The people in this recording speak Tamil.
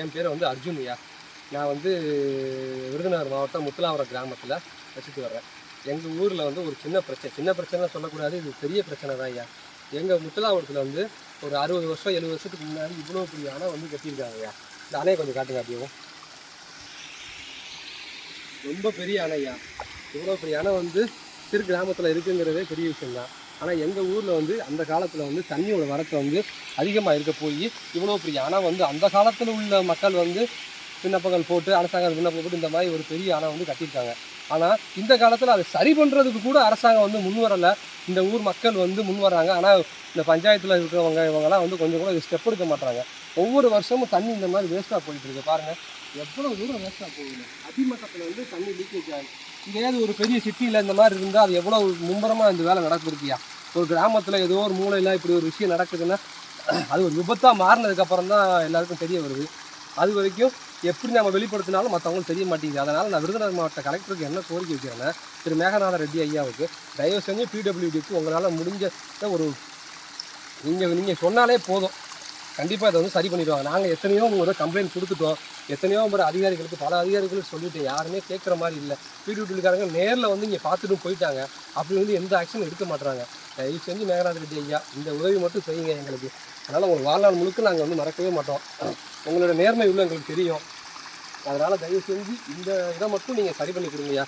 என் பேர் வந்து அர்ஜுன்யா. நான் வந்து விருதுநகர் மாவட்டம் முத்துலாவரம் கிராமத்தில் வசித்து வர்றேன். எங்கள் ஊரில் வந்து ஒரு சின்ன பிரச்சனை சின்ன பிரச்சனை சொல்லக்கூடாது இது பெரிய பிரச்சனை தான் ஐயா. எங்கள் முத்துலாவரத்தில் வந்து ஒரு அறுபது வருஷம் எழுபது வருஷத்துக்கு முன்னாடி இவ்வளோ பெரிய அணை வந்து கட்டியிருக்காங்க ஐயா. இந்த அணையை கொஞ்சம் காட்டுங்க அப்படியே. ரொம்ப பெரிய அணை ஐயா. இவ்வளோ பெரிய அணை வந்து சிறு கிராமத்தில் இருக்குங்கிறதே பெரிய விஷயம்தான். ஆனால் எங்கள் ஊரில் வந்து அந்த காலத்தில் வந்து தண்ணியோட வரத்து வந்து அதிகமாக இருக்க போய் இவ்வளோ பெரிய. ஆனால் வந்து அந்த காலத்தில் உள்ள மக்கள் வந்து விண்ணப்பங்கள் போட்டு அரசாங்கம் விண்ணப்பம் போட்டு இந்த மாதிரி ஒரு பெரிய அணை வந்து கட்டியிருக்காங்க. ஆனால் இந்த காலத்தில் அதை சரி பண்ணுறதுக்கு கூட அரசாங்கம் வந்து முன் வரலை. இந்த ஊர் மக்கள் வந்து முன் வராங்க ஆனால் இந்த பஞ்சாயத்தில் இருக்கிறவங்க இவங்கெல்லாம் வந்து கொஞ்சம் கூட ஸ்டெப் எடுக்க மாட்டாங்க ஒவ்வொரு வருஷமும் தண்ணி இந்த மாதிரி வேஸ்ட்டாக போயிட்டு இருக்கு. பாருங்கள் எவ்வளோ தூரம் வேஸ்ட்டாக போகுது. அடிமட்டத்தில் வந்து தண்ணி லீக்கேஜ் ஆகுது இதே ஒரு பெரிய சிட்டியில் இந்த மாதிரி இருந்தால் அது எவ்வளோ மும்பரமாக இந்த வேலை நடக்குதுக்கியா ஒரு கிராமத்தில் ஏதோ ஒரு மூலையில் இப்படி ஒரு விஷயம் நடக்குதுன்னா அது ஒரு விபத்தாக மாறினதுக்கப்புறம் தான் எல்லாருக்கும் தெரிய வருது. அது வரைக்கும் எப்படி நம்ம வெளிப்படுத்தினாலும் மற்றவங்களுக்கு தெரிய மாட்டேங்குது. அதனால் நான் விருதுநகர் மாவட்ட கலெக்டருக்கு என்ன கோரிக்கை வைக்கிறேன்னா திரு மேகநாத ரெட்டி ஐயாவுக்கு தயவு செஞ்சு பிடபிள்யூடிக்கு உங்களால் முடிஞ்ச ஒரு நீங்கள் நீங்கள் சொன்னாலே போதும். கண்டிப்பாக இதை வந்து சரி பண்ணிடுவாங்க. நாங்கள் எத்தனையோ முறை கம்ப்ளைண்ட் கொடுத்துட்டோம். எத்தனையோ முறை அதிகாரிகளுக்கு பல அதிகாரிகளுக்கு சொல்லிட்டு யாருமே கேட்குற மாதிரி இல்லை. பிடிவிட்டுக்காரங்க நேரில் வந்து இங்கே பார்த்துட்டு போயிட்டாங்க. அப்படி வந்து எந்த ஆக்ஷனும் எடுக்க மாட்டுறாங்க தயவு செஞ்சு மேகநாத ரெட்டி ஐயா இந்த உதவி மட்டும் செய்யுங்க எங்களுக்கு. அதனால் உங்கள் வாழ்நாள் முழுக்க நாங்கள் வந்து மறக்கவே மாட்டோம். உங்களோட நேர்மை உள்ள எங்களுக்கு தெரியும். அதனால் தயவு செஞ்சு இந்த இதை மட்டும் நீங்கள் சரி பண்ணி கொடுங்கய்யா.